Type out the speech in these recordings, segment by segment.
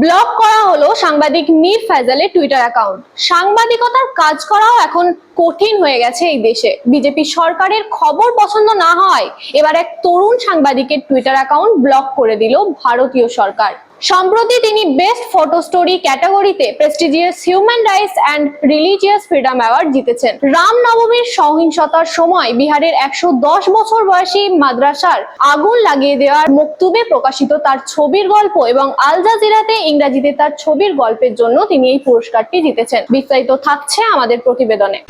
Block করা হলো সাংবাদিক মীর ফেজালের টুইটার অ্যাকাউন্ট সাংবাদিকতার কাজ করাও এখন কঠিন হয়ে গেছে এই দেশে। বিজেপি সরকারের খবর পছন্দ না হয় এবার এক তরুণ সাংবাদিকের টুইটার অ্যাকাউন্ট ব্লক করে দিল ভারতীয় সরকার। সম্প্রতি তিনি বেস্ট ফটো স্টোরি ক্যাটাগরিতে prestigious human rights and religious freedom award জিতেছেন। রামনবমীর সহিংসতার সময় বিহারের একশো দশ বছর বয়সী মাদ্রাসার আগুন লাগিয়ে দেওয়ার মক্তুবে প্রকাশিত তার ছবির গল্প এবং আল জাজিরাতে ইংরেজিতে তার ছবির গল্পের জন্য তিনি এই পুরস্কারটি জিতেছেন। বিস্তারিত থাকছে আমাদের প্রতিবেদনে।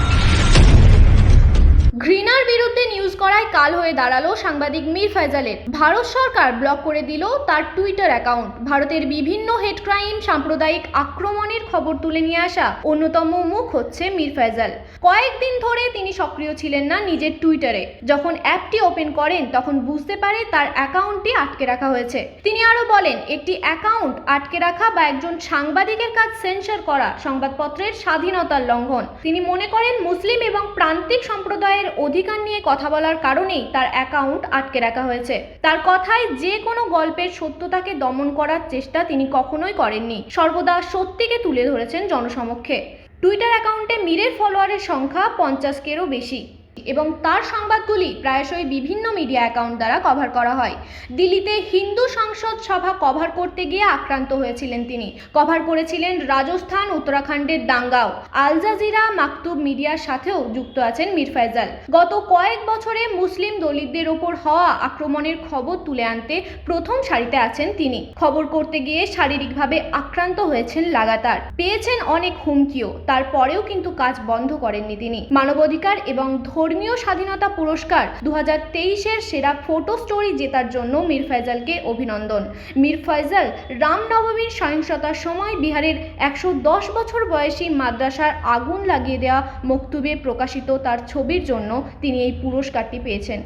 করায় কাল হয়ে দাঁড়াল সাংবাদিক মীর ফয়জালের। ভারত সরকার ব্লক করে দিল তার টুইটার অ্যাকাউন্ট। ভারতের বিভিন্ন হেড ক্রাইম, সাম্প্রদায়িক আক্রমণের খবর তুলে নিয়ে আসা অন্যতম মুখ হচ্ছে মীর ফয়জাল। কয়েকদিন ধরে তিনি সক্রিয় ছিলেন না নিজের টুইটারে। যখন অ্যাপটি ওপেন করেন, তখন বুঝতে পারে তার অ্যাকাউন্টটি আটকে রাখা হয়েছে। তিনি আরও বলেন, একটি অ্যাকাউন্ট আটকে রাখা বা একজন সাংবাদিকের কাজ সেন্সর করা সংবাদপত্রের স্বাধীনতার লঙ্ঘন। তিনি মনে করেন, মুসলিম এবং প্রান্তিক সম্প্রদায়ের অধিকার নিয়ে কথা বলার কারণেই তার অ্যাকাউন্ট আটকে রাখা হয়েছে। তার কথায় যে কোনো গল্পের সত্যতাকে দমন করার চেষ্টা তিনি কখনোই করেননি। সর্বদা সত্যিকে তুলে ধরেছেন জনসমক্ষে। টুইটার অ্যাকাউন্টে মীরের ফলোয়ারের সংখ্যা পঞ্চাশকেরও বেশি। এবং তার সংবাদগুলি প্রায়শই বিভিন্ন মিডিয়া অ্যাকাউন্ট দ্বারা কভার করা হয়। দিল্লিতে হিন্দু সংসদ সভা কভার করতে গিয়ে আক্রান্ত হয়েছিলেন তিনি। কভার করেছিলেন রাজস্থান, উত্তরাখণ্ডের দাঙ্গাও। আল জাজিরা, মাকতুব মিডিয়ার সাথেও যুক্ত আছেন মীর গত কয়েক বছরে মুসলিম দলিতদের ওপর হওয়া আক্রমণের খবর তুলে আনতে প্রথম সারিতে আছেন তিনি। খবর করতে গিয়ে শারীরিকভাবে আক্রান্ত হয়েছেন লাগাতার। পেয়েছেন অনেক হুমকিও, তারপরেও কিন্তু কাজ বন্ধ করেননি তিনি। মানবাধিকার এবং ধর্মীয় স্বাধীনতা পুরস্কার দু হাজার সেরা ফটো স্টোরি জেতার জন্য মীর ফয়জালকে অভিনন্দন। মীর ফয়জাল রামনবমীর সহিংসতার সময় বিহারের একশো দশ বছর বয়সী মাদ্রাসার আগুন লাগিয়ে দেওয়া মক্তুবে প্রকাশিত তার ছবির জন্য তিনি এই পুরস্কারটি পেয়েছেন।